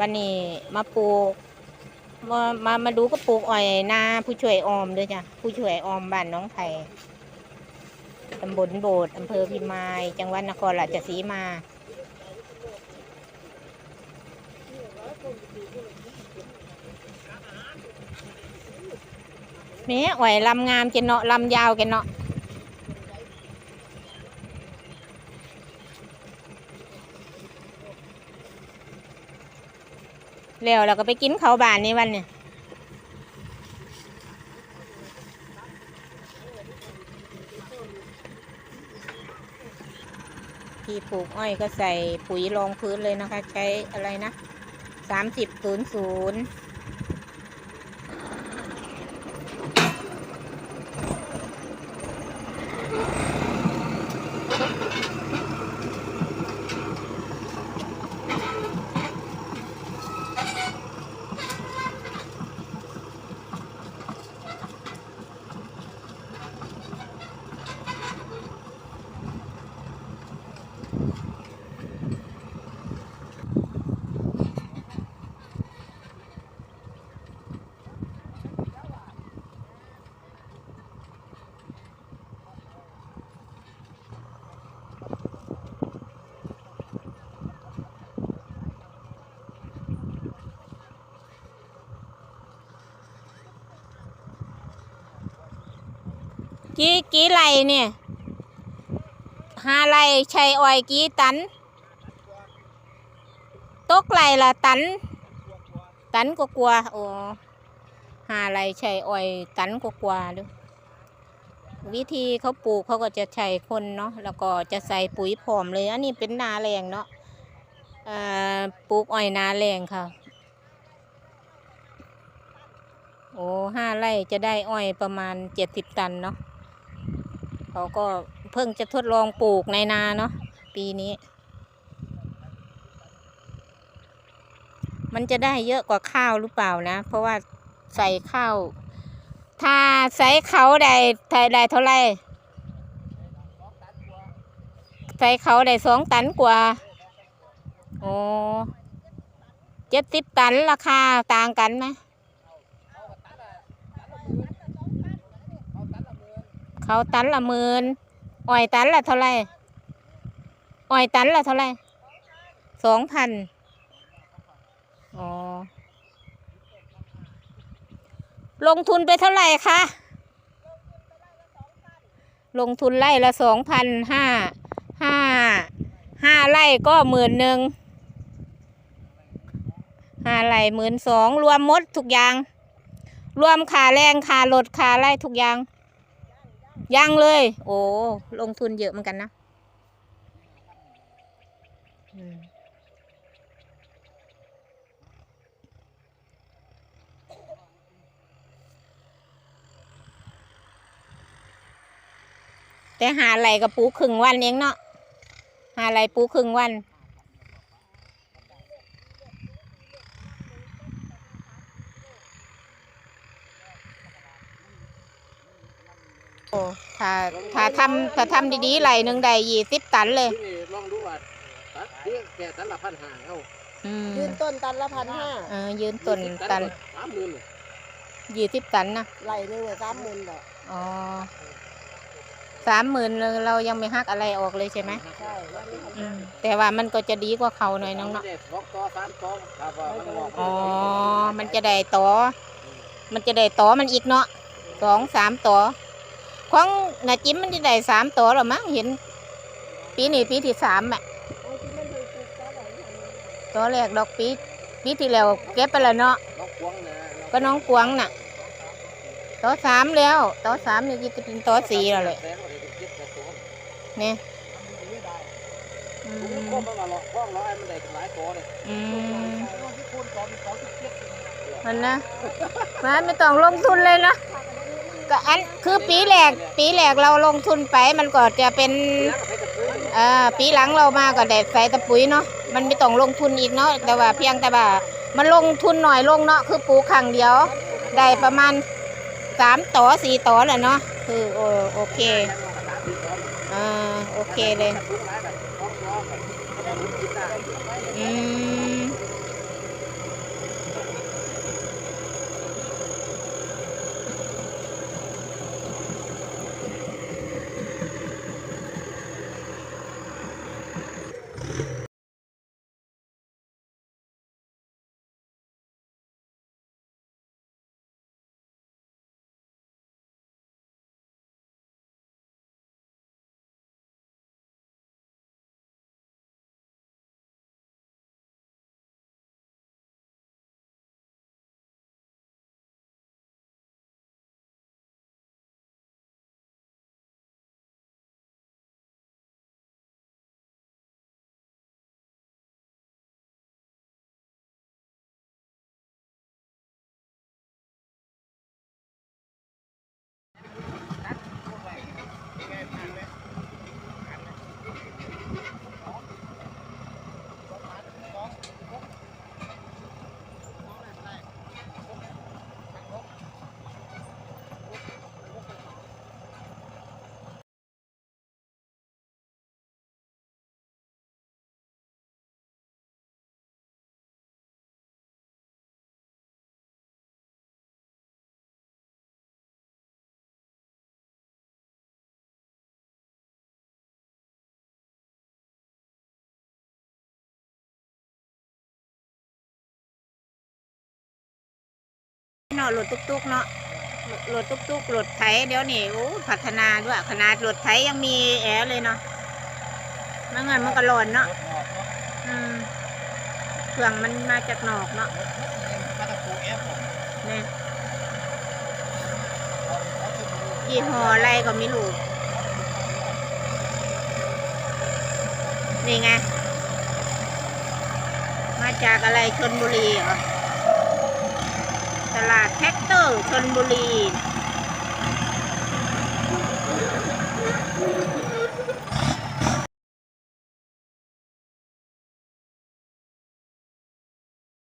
วันนี้มาปลูกมามามาดูก็ปลูกอ้อยนาผู้ช่วยออมด้วยจ้ะผู้ช่วยออมบ้านน้องไผ่ตำบลโบดอำเภอพิมาย จังหวัดนครราชสีมา แม่อ้อยลำงามเจนเนาะลำยาวแกันเนาะ แล้วเราก็ไปกินเขาบานในวันเนี่ยที่ปลูกอ้อยก็ใส่ปุ๋ยรองพื้นเลยนะคะ ใช้อะไรนะสามสิบศูนย์ศูนย์ กี่กี่ไรเนี่ยหาไรชัยอ้อยกี่ตัน ตกไรละตัน ตันก็กลัวาโอ้หาไรชัยอ้อยตันก็กลัวาด้วยวิธีเขาปลูกเขาก็จะใช้คนเนาะแล้วก็จะใส่ปุ๋ยผอมเลย อันนี้เป็นนาแรงเนาะอ่อปลูกอ้อยนาแรงค่ะ โอ้ห้าไร่จะได้อ้อยประมาณเจ็ดสิบตันเนาะ เขาก็เพิ่งจะทดลองปลูกในนาเนาะปีนี้ มันจะได้เยอะกว่าข้าวหรือเปล่านะ เพราะว่าใส่ข้าว ถ้าใส่เขาได้ได้ไดเท่าไหร่ใส่เขาได้สองตันกว่า โอ้เจ็ดสิบตันราคาต่างกันไหม เขาตันละหมื่นอ้อยตันละเท่าไรอ้อยตันละเท่าไรสองพันอ๋อ ลงทุนไปเท่าไหร่คะ ลงทุนไร่ละสองพันห้าห้าห้าไร่ก็หมื่นหนึ่งห้าไร่หมื่นสองรวมมดทุกอย่าง รวมค่าแรงค่ารถค่าไร่ทุกอย่าง ยังเลย โอ้ลงทุนเยอะเหมือนกันนะแต่หาอะไรกับปูครึ่งวันเองเนาะหาอะไรปูครึ่งวัน ถ้าถ้าทำถ้าทำดีๆไหลหนึ่งได้ยี่สิบตันเลยที่นี่ลองดูว่าตัดที่แก่ตันละพันห้าเอาอืมยืนต้นตันละพันห้าเออยืนต้นตันสามหมื่นยี่สิบตันนะไหลหนึ่งสามหมื่นดอกอ๋อสามหมื่นเรายังไม่หักอะไรออกเลยใช่ไหมใช่แล้วนี่อืมแต่ว่ามันก็จะดีกว่าเขาหน่อยน้องเนาะเนาะสองต่อสามต่อครับว่ามันงอกอ๋อมันจะได้ต่อ มันจะได้ต่อมันอีกเนาะสองสามต่อ ของนาจิ้มมันจะได้สามต่อหรอมั้งเห็น ปีนี้ปีที่สามอะเอาที่มันเลยปลูกต่อไหลหันตัวแรกดอกปีปีที่แล้วเก็บไปแล้วเนาะน้องกวงนะก็น้องกวางน่ะต่อสามแล้วต่อสามนี่จะเป็นต่อสี่แล้วแหละแสนกว่าจะคิดแต่ตัวเนี่ยอืผมมก็มันละหรอกกล้องร้อยมันได้หลายตัวเลยอืมที่คูณสองเป็นสองสิบเจ็ดมันนะมันไม่ต้องลงทุนเลยนะ ก็อันคือปีแรกปีแรกเราลงทุนไปมันก็จะเป็นเอ่อปีหลังเรามาก็ได้ใส่ตะปุ๋ยเนาะมันไม่ต้องลงทุนอีกเนาะแต่ว่าเพียงแต่ว่ามันลงทุนหน่อยลงเนาะคือปลูกครั้งเดียวได้ประมาณสามต่อสี่ต่อแหละเนาะคือโอโอเคอ่าโอเคเลยทุกร้านแบบกล้องร้อยแบบไม่ได้ลุ้นกินได้ อืม เนาะรถตุกๆเนาะรถตุกๆรถไถเดี๋ยวนี้โอ้พัฒนาด้วยขนาดรถไถยังมีแอร์เลยเนาะไม่งั้นมันก็ร้อนเนาะออกเนาะอืมเครื่องมันมาจากนอกเนาะรถมันมาตะปูแอปผมเนี่ยเอาเอาขึ้นมาดูยี่ห้ออะไรก็ไม่รู้นี่ไง มาจากอะไรชนบุรีเหรอ แท็กเตอร์ชนบุรี